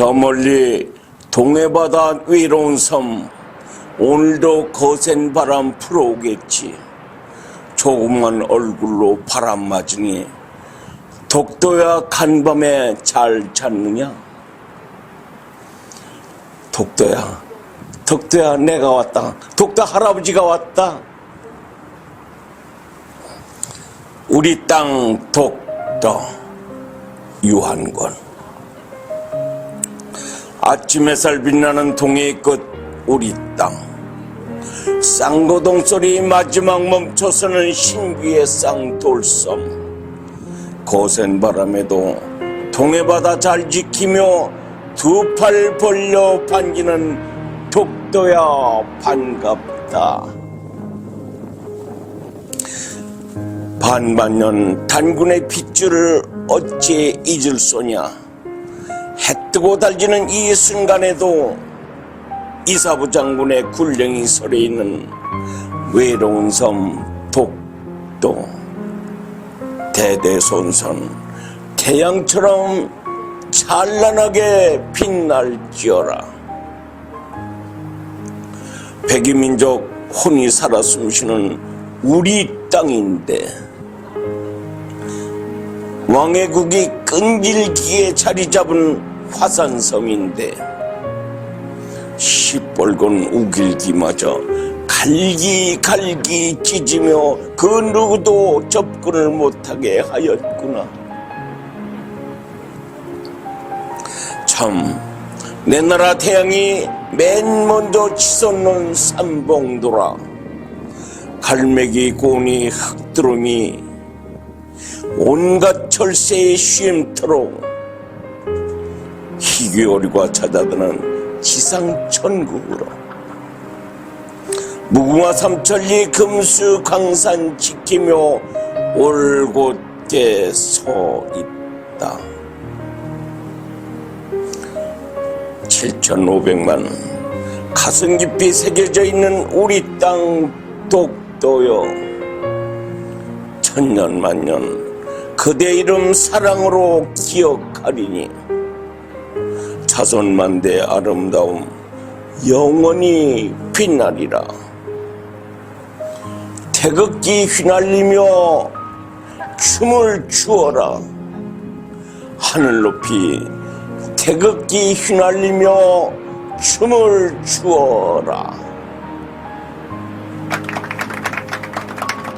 저 멀리 동해바다 외로운 섬 오늘도 거센 바람 불어오겠지. 조그만 얼굴로 바람 맞으니 독도야 간밤에 잘 잤느냐? 독도야 독도야 내가 왔다. 독도 할아버지가 왔다. 우리 땅 독도 유한권 아침 햇살 빛나는 동해의 끝 우리 땅. 쌍고동 소리 마지막 멈춰서는 신비의 쌍돌섬. 거센 바람에도 동해바다 잘 지키며 두 팔 벌려 반기는 독도야 반갑다. 반반년 단군의 핏줄을 어찌 잊을 소냐? 해 뜨고 달지는 이 순간에도 이사부 장군의 굴령이 설에 있는 외로운 섬 독도 대대손손 태양처럼 찬란하게 빛날지어라. 백이민족 혼이 살아 숨쉬는 우리 땅인데 왕의 국이 끈질기게 자리 잡은 화산섬인데 시뻘건 우길기마저 갈기갈기 찢으며 그 누구도 접근을 못하게 하였구나. 참, 내 나라 태양이 맨 먼저 치솟는 삼봉도라. 갈매기 고니 흑드름이 온갖 철새의 쉼터로 희귀오리가 찾아드는 지상천국으로. 무궁화 삼천리 금수 강산 지키며 올곧게 서 있다. 7,500만 가슴 깊이 새겨져 있는 우리 땅 독도여. 천년만년 그대 이름 사랑으로 기억하리니 자손만대 아름다움 영원히 빛나리라. 태극기 휘날리며 춤을 추어라. 하늘 높이 태극기 휘날리며 춤을 추어라